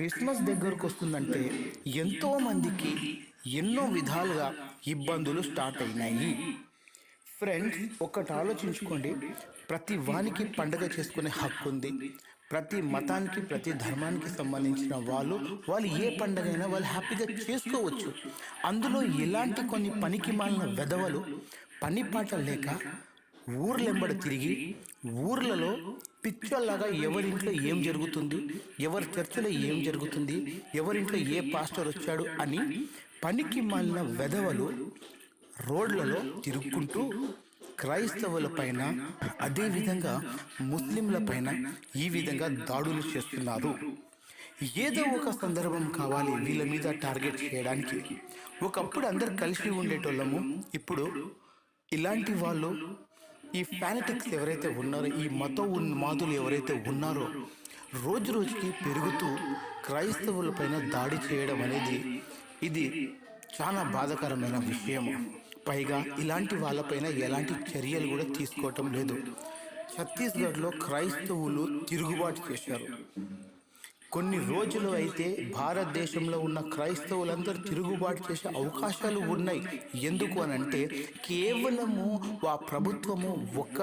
Christmas దగ్గరకు వస్తుందంటే ఎంతోమందికి ఎన్నో విధాలుగా ఇబ్బందులు స్టార్ట్ అయినాయి. ఫ్రెండ్స్ ఒక్కటి ఆలోచించుకోండి. ప్రతి వానికి పండగ చేసుకునే హక్కు ఉంది. ప్రతి మతానికి ప్రతి ధర్మానికి సంబంధించిన వాళ్ళు వాళ్ళు ఏ పండగైనా వాళ్ళు హ్యాపీగా చేసుకోవచ్చు. అందులో ఇలాంటి కొన్ని పనికి మాలిన వెధవలు పని పాట లేక ఊర్లెంబడి తిరిగి ఊర్లలో పిచ్చోల్లాగా ఎవరింట్లో ఏం జరుగుతుంది? ఎవరి చర్చలో ఏం జరుగుతుంది? ఎవరింట్లో ఏ పాస్టర్ వచ్చాడు అని పనికి మాలిన వెధవలు రోడ్లలో తిరుక్కుంటూ క్రైస్తవుల పైన అదేవిధంగా ముస్లింల పైన ఈ విధంగా దాడులు చేస్తున్నారు. ఏదో ఒక సందర్భం కావాలి వీళ్ళ మీద టార్గెట్ చేయడానికి. ఒకప్పుడు అందరు కలిసి ఉండేటోళ్ళము. ఇప్పుడు ఇలాంటి వాళ్ళు ఈ ఫ్యానటిక్స్ ఎవరైతే ఉన్నారో ఈ మత ఉన్మాదులు ఎవరైతే ఉన్నారో రోజు రోజుకి పెరుగుతూ క్రైస్తవులపైన దాడి చేయడం అనేది ఇది చాలా బాధాకరమైన విషయం. పైగా ఇలాంటి వాళ్ళపైన ఎలాంటి చర్యలు కూడా తీసుకోవటం లేదు. ఛత్తీస్గఢ్లో క్రైస్తవులు తిరుగుబాటు చేశారు. కొన్ని రోజులు అయితే భారతదేశంలో ఉన్న క్రైస్తవులందరూ తిరుగుబాటు చేసే అవకాశాలు ఉన్నాయి. ఎందుకు అని అంటే కేవలము ఆ ప్రభుత్వము ఒక్క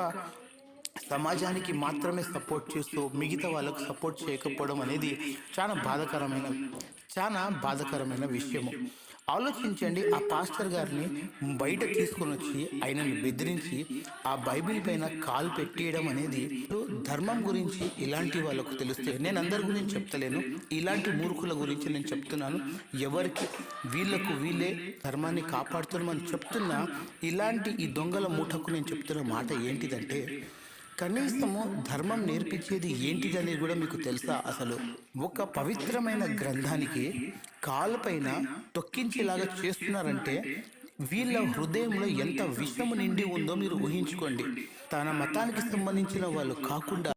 సమాజానికి మాత్రమే సపోర్ట్ చేస్తూ మిగతా వాళ్ళకు సపోర్ట్ చేయకపోవడం అనేది చాలా బాధాకరమైన చాలా బాధాకరమైన విషయము. ఆలోచించండి. ఆ పాస్టర్ గారిని బయట తీసుకొని వచ్చి ఆయనను బెదిరించి ఆ బైబిల్ పైన కాలు పెట్టేయడం అనేది ధర్మం గురించి ఇలాంటి వాళ్ళకు తెలిస్తే నేను అందరి గురించి చెప్తలేను. ఇలాంటి మూర్ఖుల గురించి నేను చెప్తున్నాను. ఎవరికి వీళ్ళకు వీళ్ళే ధర్మాన్ని కాపాడుతున్నామని చెప్తున్నా. ఇలాంటి ఈ దొంగల మూటకు నేను చెప్తున్న మాట ఏంటిదంటే కనీసము ధర్మం నేర్పించేది ఏంటిదని కూడా మీకు తెలుసా అసలు? ఒక పవిత్రమైన గ్రంథానికి కాలుపైన తొక్కించేలాగా చేస్తున్నారంటే వీళ్ళ హృదయంలో ఎంత విషము నిండి ఉందో మీరు ఊహించుకోండి. తన మతానికి సంబంధించిన వాళ్ళు కాకుండా